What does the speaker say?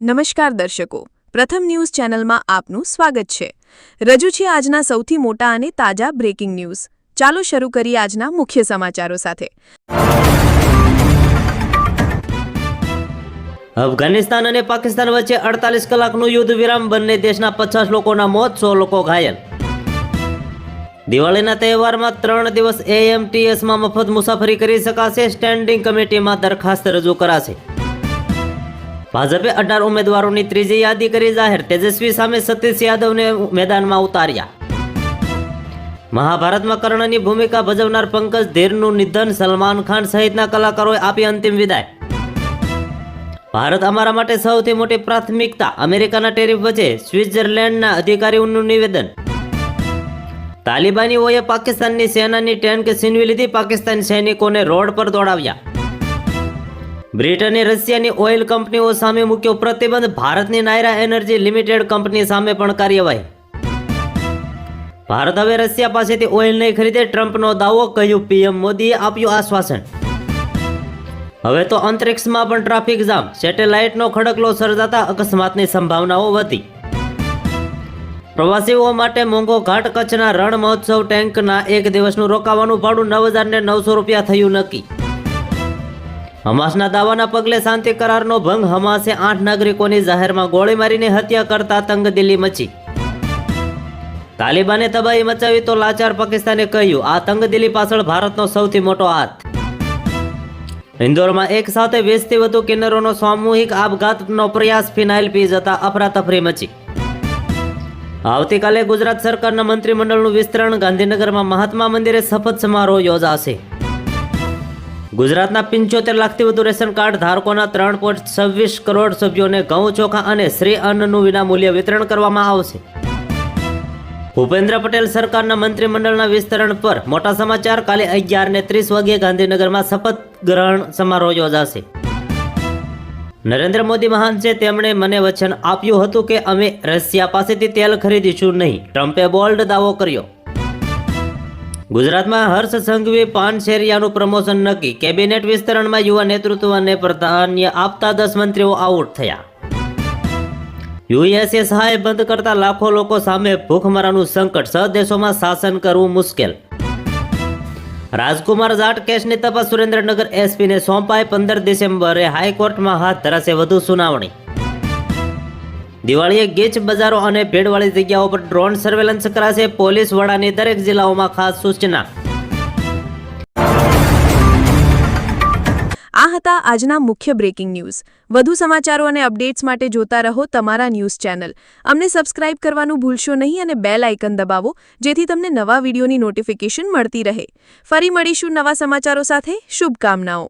નમસ્કાર દર્શકો. પ્રથમ ન્યૂઝ ચેનલમાં આપનું સ્વાગત છે. રજૂ છે આજના સૌથી મોટા અને તાજા બ્રેકિંગ ન્યૂઝ ચાલો શરૂ કરીએ આજના મુખ્ય સમાચારો સાથે. અફઘાનિસ્તાન અને પાકિસ્તાન વચ્ચે અડતાલીસ કલાકનું યુદ્ધ વિરામ બંને દેશના પચાસ લોકોના મોત, સો લોકો ઘાયલ. દિવાળીના તહેવારમાં ત્રણ દિવસ એએમટીએસમાં મફત મુસાફરી કરી શકાશે સ્ટેન્ડિંગ કમિટીમાં દરખાસ્ત રજૂ કરાશે. ભાજપે અઢાર ઉમેદવારોની ત્રીજી યાદી કરી જાહેર. તેજસ્વી સામે સતીશ યાદવને મેદાનમાં ઉતાર્યા. મહાભારતમાં કર્ણની ભૂમિકા ભજવનાર પંકજ ધીરનું નિધન સલમાન ખાન સહિતના કલાકારોએ આપી અંતિમ વિદાય. ભારત અમારા માટે સૌથી મોટી પ્રાથમિકતા અમેરિકાના ટેરિફ વચ્ચે સ્વિટ્ઝરલેન્ડના અધિકારીઓનું નિવેદન. તાલિબાનીઓએ પાકિસ્તાનની સેનાની ટેન્ક છીનવી લીધી. પાકિસ્તાની સૈનિકોને રોડ પર દોડાવ્યા. બ્રિટને રશિયાની ઓઇલ કંપનીઓ સામે મૂક્યો પ્રતિબંધ. ભારતની નાયરા એનર્જી લિમિટેડ કંપની સામે પણ કાર્યવાહી. ભારત હવે રશિયા પાસેથી ઓઇલ નહીં ખરીદે ટ્રમ્પનો દાવો, કહ્યું પીએમ મોદીએ આપ્યું આશ્વાસન. હવે તો અંતરિક્ષમાં પણ ટ્રાફિક જામ. સેટેલાઇટનો ખડકલો સર્જાતા અકસ્માતની સંભાવનાઓ વધી. પ્રવાસીઓ માટે મોંઘો ઘાટ, કચ્છના રણ મહોત્સવ ટેન્કના એક દિવસનું રોકાવાનું ભાડું નવ હજારને નવસો રૂપિયા થયું નક્કી. હમાસના દાવાના પગલે શાંતિ કરારનો ભંગ હમાસે આઠ નાગરિકોની જાહેરમાં ગોળી મારીને હત્યા કરતા તંગદિલી મચી. તાલિબાને તબાહી મચાવી તો લાચાર પાકિસ્તાને કહ્યું, આ તંગદિલી પાછળ ભારતનો સૌથી મોટો હાથ. ઇન્દોરમાં એક સાથે વીસથી વધુ કિન્નરોનો સામૂહિક આપઘાતનો પ્રયાસ ફિનાઇલ પી જતા અફરાતફરી મચી. આવતીકાલે ગુજરાત સરકારના મંત્રીમંડળનું વિસ્તરણ ગાંધીનગરમાં મહાત્મા મંદિરે શપથ સમારોહ યોજાશે. ગુજરાતના પંચોતેર લાખથી વધુ રેશન કાર્ડ ધારકોના ત્રણ પોઈન્ટ છવ્વીસ કરોડ સભ્યોને ઘઉં ચોખા અને શ્રી અન્નનું વિનામૂલ્ય વિતરણ કરવામાં આવશે. ભૂપેન્દ્ર પટેલ સરકારના મંત્રીમંડળના વિસ્તરણ પર મોટા સમાચાર. કાલે અગિયાર ને ત્રીસ વાગ્યે ગાંધીનગરમાં શપથ ગ્રહણ સમારોહ યોજાશે. નરેન્દ્ર મોદી મહાન છે, તેમણે મને વચન આપ્યું હતું કે અમે રશિયા પાસેથી તેલ ખરીદીશું નહીં. ટ્રમ્પે બોલ્ડ દાવો કર્યો. ગુજરાતમાં હર્ષ સંઘવી પાન શેરિયાનું પ્રમોશન નક્કી. કેબિનેટ વિસ્તરણમાં યુવા નેતૃત્વને પ્રાધાન્ય આપતા દસ મંત્રીઓ આઉટ થયા. યુએસએ સહાય બંધ કરતા લાખો લોકો સામે ભૂખમરાનું સંકટ. સહ દેશોમાં શાસન કરવું મુશ્કેલ. રાજકુમાર જાટ કેસની તપાસ સુરેન્દ્રનગર એસપીને સોંપાય પંદર ડિસેમ્બરે હાઈકોર્ટમાં હાથ ધરાશે વધુ સુનાવણી. દિવાળીએ ગીચ બજારો અને ભીડવાળી જગ્યાઓ પર ડ્રોન સર્વેલન્સ કરાશે પોલીસ વડાની દરેક જિલ્લાઓમાં ખાસ સૂચના. આ હતા આજના મુખ્ય બ્રેકિંગ ન્યૂઝ વધુ સમાચારો અને અપડેટ્સ માટે જોતા રહો તમારા ન્યૂઝ ચેનલ. અમને સબસ્ક્રાઇબ કરવાનું ભૂલશો નહીં અને બેલ આઇકન દબાવો, જેથી તમને નવા વિડીયોની નોટિફિકેશન મળતી રહે. ફરી મળીશું નવા સમાચારો સાથે. શુભકામનાઓ.